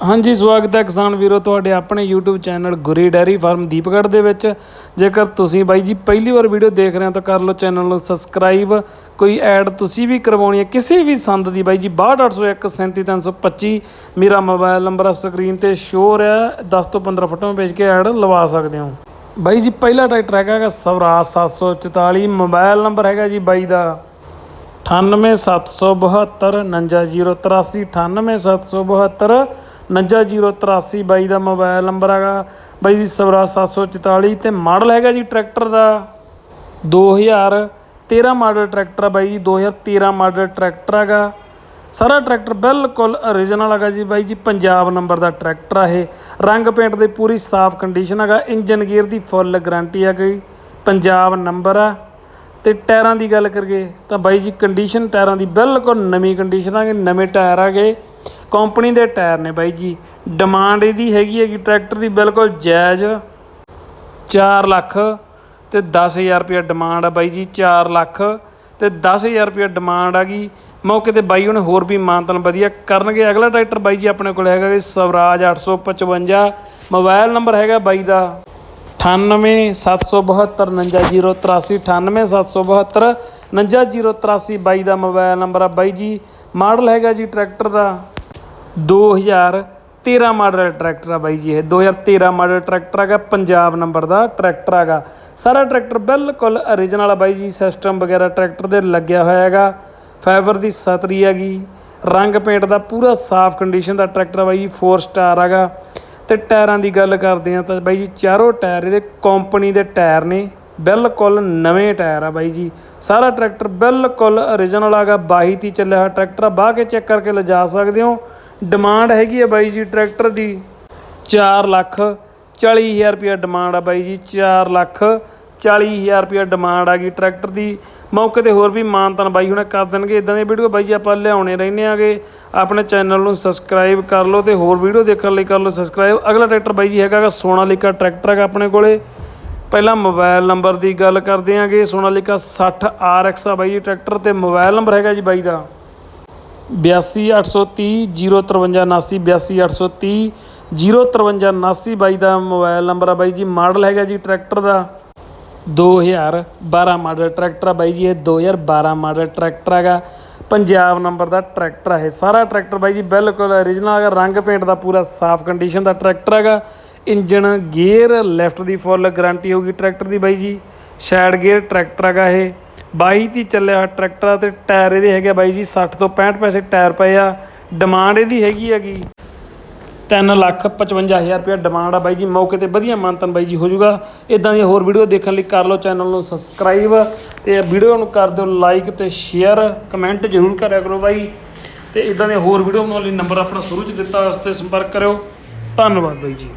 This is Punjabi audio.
ਹਾਂਜੀ, ਸਵਾਗਤ ਹੈ ਕਿਸਾਨ ਵੀਰੋ ਤੁਹਾਡੇ ਆਪਣੇ YouTube channel Guri dairy farm Deepgarh ਦੇ ਵਿੱਚ। ਜੇਕਰ ਤੁਸੀਂ ਬਾਈ ਜੀ ਪਹਿਲੀ ਵਾਰ ਵੀਡੀਓ ਦੇਖ ਰਹੇ ਹੋ ਤਾਂ ਕਰ ਲਓ ਚੈਨਲ ਨੂੰ ਸਬਸਕ੍ਰਾਈਬ। ਕੋਈ ਐਡ ਤੁਸੀਂ ਵੀ ਕਰਵਾਉਣੀ ਹੈ, ਕਿਸੇ ਵੀ ਸੰਦ ਦੀ ਬਾਈ ਜੀ 62801 37325 ਮੇਰਾ ਮੋਬਾਈਲ ਨੰਬਰ ਸਕਰੀਨ ਤੇ ਸ਼ੋ ਹੈ 10 ਤੋਂ 15 ਫੋਟੋਆਂ ਭੇਜ ਕੇ ਐਡ ਲਵਾ ਸਕਦੇ ਹੋ। ਬਾਈ ਜੀ ਪਹਿਲਾ ਟਰੈਕਟਰ ਹੈਗਾ ਗਾ ਸਵਰਾਜ 744 ਮੋਬਾਈਲ ਨੰਬਰ ਹੈਗਾ ਜੀ ਬਾਈ ਦਾ 98772 99083 98772 99083 ਬਾਈ ਦਾ ਮੋਬਾਈਲ ਨੰਬਰ ਹੈਗਾ। ਬਾਈ ਜੀ, ਸਵਰਾਜ 744 ਤੇ ਮਾਡਲ ਹੈਗਾ ਜੀ ਟਰੈਕਟਰ ਦਾ। 2013 ਮਾਡਲ ਟਰੈਕਟਰ ਆ ਬਾਈ ਜੀ 2013 ਮਾਡਲ ਟਰੈਕਟਰ ਹੈਗਾ। ਸਾਰਾ ਟਰੈਕਟਰ ਬਿਲਕੁਲ origignal ਹੈਗਾ ਜੀ ਬਾਈ ਜੀ, ਪੰਜਾਬ ਨੰਬਰ ਦਾ ਟਰੈਕਟਰ ਆ ਇਹ। ਰੰਗ ਪੇਂਟ ਦੀ ਪੂਰੀ ਸਾਫ਼ ਕੰਡੀਸ਼ਨ ਹੈਗਾ, ਇੰਜਨ ਗੇਅਰ ਦੀ ਫੁੱਲ ਗਾਰੰਟੀ ਹੈਗੀ, ਪੰਜਾਬ ਨੰਬਰ ਆ। ਤੇ ਟਾਇਰਾਂ ਦੀ ਗੱਲ ਕਰੀਏ ਤਾਂ ਬਾਈ ਜੀ ਕੰਡੀਸ਼ਨ ਟਾਇਰਾਂ ਦੀ ਬਿਲਕੁਲ ਨਵੀਂ ਕੰਡੀਸ਼ਨ ਆ ਨਵੇਂ ਟਾਇਰ ਆਗੇ ਕੰਪਨੀ ਦੇ ਟਾਇਰ ਨੇ ਬਾਈ ਜੀ। ਡਿਮਾਂਡ ਇਹਦੀ ਹੈਗੀ ਹੈਗੀ, ਟਰੈਕਟਰ ਦੀ ਬਿਲਕੁਲ ਜਾਇਜ਼। 4 ਲੱਖ ਤੇ 10000 ਰੁਪਏ ਡਿਮਾਂਡ ਆ ਬਾਈ ਜੀ 4 ਲੱਖ ਤੇ 10000 ਰੁਪਏ ਡਿਮਾਂਡ ਆ ਗਈ ਮੌਕੇ ਤੇ ਬਾਈ ਉਹਨੇ ਹੋਰ ਵੀ ਮਾਨਤਨ ਵਧੀਆ ਕਰਨਗੇ। ਅਗਲਾ ਟਰੈਕਟਰ ਬਾਈ ਜੀ ਆਪਣੇ ਕੋਲ ਹੈਗਾ ਜੀ, ਸਵਰਾਜ 855 ਮੋਬਾਈਲ ਨੰਬਰ ਹੈਗਾ ਬਾਈ ਦਾ 9877090783 ਬਾਈ ਦਾ ਮੋਬਾਈਲ ਨੰਬਰ ਆ ਬਾਈ ਜੀ। ਮਾਡਲ ਹੈਗਾ ਜੀ ਟਰੈਕਟਰ ਦਾ। 2013 ਮਾਡਲ ਟਰੈਕਟਰ ਆ ਬਾਈ ਜੀ ਇਹ। 2013 ਮਾਡਲ ਟਰੈਕਟਰ ਹੈਗਾ, ਪੰਜਾਬ ਨੰਬਰ ਦਾ ਟਰੈਕਟਰ ਹੈਗਾ। ਸਾਰਾ ਟਰੈਕਟਰ ਬਿਲਕੁਲ origignal ਆ ਬਾਈ ਜੀ ਸਿਸਟਮ ਵਗੈਰਾ ਟਰੈਕਟਰ ਦੇ ਲੱਗਿਆ ਹੋਇਆ ਹੈਗਾ। ਫਾਈਬਰ ਦੀ ਸਤਰੀ ਹੈਗੀ, ਰੰਗ ਪੇਂਟ ਦਾ ਪੂਰਾ ਸਾਫ਼ ਕੰਡੀਸ਼ਨ ਦਾ ਟਰੈਕਟਰ ਆ ਬਾਈ ਜੀ 4 ਸਟਾਰ ਹੈਗਾ। ਤੇ ਟਾਇਰਾਂ ਦੀ ਗੱਲ ਕਰਦੇ ਆ ਤਾਂ ਬਾਈ ਜੀ, ਚਾਰੋਂ ਟਾਇਰ ਇਹਦੇ ਕੰਪਨੀ ਦੇ ਟਾਇਰ ਨੇ, ਬਿਲਕੁਲ ਨਵੇਂ ਟਾਇਰ ਆ ਬਾਈ ਜੀ। ਸਾਰਾ ਟਰੈਕਟਰ ਬਿਲਕੁਲ origignal ਹੈਗਾ 22 ਤੀ ਚੱਲਿਆ ਹੋਇਆ ਟਰੈਕਟਰ ਆ, ਬਾਹ ਕੇ ਚੈੱਕ ਕਰਕੇ ਲਿਜਾ ਸਕਦੇ ਹੋ। ਡਿਮਾਂਡ ਹੈਗੀ ਆ ਬਾਈ ਜੀ ਟਰੈਕਟਰ ਦੀ। 4 ਲੱਖ 40000 ਰੁਪਏ ਡਿਮਾਂਡ ਆ ਬਾਈ ਜੀ। 4 ਲੱਖ 40000 ਰੁਪਏ ਡਿਮਾਂਡ ਆ ਗਈ ਟਰੈਕਟਰ ਦੀ। ਮੌਕੇ ਤੇ ਹੋਰ ਵੀ ਮਾਨਤਨ ਬਾਈ ਹੁਣ ਕਰ ਦੇਣਗੇ। ਇਦਾਂ ਦੀਆਂ ਵੀਡੀਓ ਬਾਈ ਜੀ ਆਪਾਂ ਲਿਆਉਣੇ ਰਹਿੰਦੇ ਆਗੇ। ਆਪਣੇ ਚੈਨਲ ਨੂੰ ਸਬਸਕ੍ਰਾਈਬ ਕਰ ਲਓ ਤੇ ਹੋਰ ਵੀਡੀਓ ਦੇਖਣ ਲਈ ਕਰ ਲਓ ਸਬਸਕ੍ਰਾਈਬ। ਅਗਲਾ ਟਰੈਕਟਰ ਬਾਈ ਜੀ ਹੈਗਾ ਗਾ ਸੋਨਾਲੀਕਾ ਟਰੈਕਟਰ ਹੈਗਾ ਆਪਣੇ ਕੋਲੇ। ਪਹਿਲਾਂ ਮੋਬਾਈਲ ਨੰਬਰ ਦੀ ਗੱਲ ਕਰਦੇ ਆਂਗੇ। ਸੋਨਾਲੀਕਾ 60 RX ਆ ਬਾਈ ਜੀ ਟਰੈਕਟਰ ਤੇ ਮੋਬਾਈਲ ਨੰਬਰ ਹੈਗਾ ਜੀ ਬਾਈ ਦਾ। 82830 05379 82830 05379 ਬਾਈ ਦਾ ਮੋਬਾਈਲ ਨੰਬਰ ਆ ਬਾਈ ਜੀ। ਮਾਡਲ ਹੈਗਾ ਜੀ ਟਰੈਕਟਰ ਦਾ। 2012 ਮਾਡਲ ਟਰੈਕਟਰ ਆ ਬਾਈ ਜੀ, ਇਹ 2012 ਮਾਡਲ ਟਰੈਕਟਰ ਹੈਗਾ। ਪੰਜਾਬ ਨੰਬਰ ਦਾ ਟਰੈਕਟਰ ਹੈ ਸਾਰਾ ਟਰੈਕਟਰ ਬਾਈ ਜੀ ਬਿਲਕੁਲ origignal ਹੈਗਾ। ਰੰਗ ਪੇਂਟ ਦਾ ਪੂਰਾ ਸਾਫ਼ ਕੰਡੀਸ਼ਨ ਦਾ ਟਰੈਕਟਰ ਹੈਗਾ। ਇੰਜਨ ਗੇਅਰ ਲੈਫਟ ਦੀ ਫੁੱਲ ਗਾਰੰਟੀ ਹੋਗੀ ਟਰੈਕਟਰ ਦੀ ਬਾਈ ਜੀ। ਸਾਈਡ ਗੇਅਰ ਟਰੈਕਟਰ ਹੈਗਾ ਇਹ। 22 ਦੀ ਚੱਲਿਆ ਹੋਇਆ ਟਰੈਕਟਰ ਆ ਤੇ ਟਾਇਰ ਇਹਦੇ ਹੈਗੇ ਬਾਈ ਜੀ 60 ਤੋਂ 65 ਪੈਸੇ ਟਾਇਰ ਪਏ ਆ। ਡਿਮਾਂਡ ਇਹਦੀ ਹੈਗੀ ਹੈਗੀ। 3 ਲੱਖ 55000 ਰੁਪਏ ਡਿਮਾਂਡ ਆ ਬਾਈ ਜੀ, ਮੌਕੇ ਤੇ ਵਧੀਆ ਮਾਨਤਨ ਬਾਈ ਜੀ ਹੋ ਜਾਊਗਾ। ਇਦਾਂ ਦੀਆਂ ਹੋਰ ਵੀਡੀਓ ਦੇਖਣ ਲਈ ਕਰ ਲਓ ਚੈਨਲ ਨੂੰ ਸਬਸਕ੍ਰਾਈਬ ਤੇ ਵੀਡੀਓ ਨੂੰ ਕਰ ਦਿਓ ਲਾਈਕ ਤੇ ਸ਼ੇਅਰ ਕਮੈਂਟ ਜ਼ਰੂਰ ਕਰਿਆ ਕਰੋ ਬਾਈ। ਤੇ ਇਦਾਂ ਦੀਆਂ ਹੋਰ ਵੀਡੀਓ ਬਣਾਉਣ ਲਈ ਨੰਬਰ ਆਪਣਾ ਸ਼ੁਰੂ ਚ ਦਿੱਤਾ, ਉਸ ਤੇ ਸੰਪਰਕ ਕਰਿਓ। ਧੰਨਵਾਦ ਬਾਈ ਜੀ।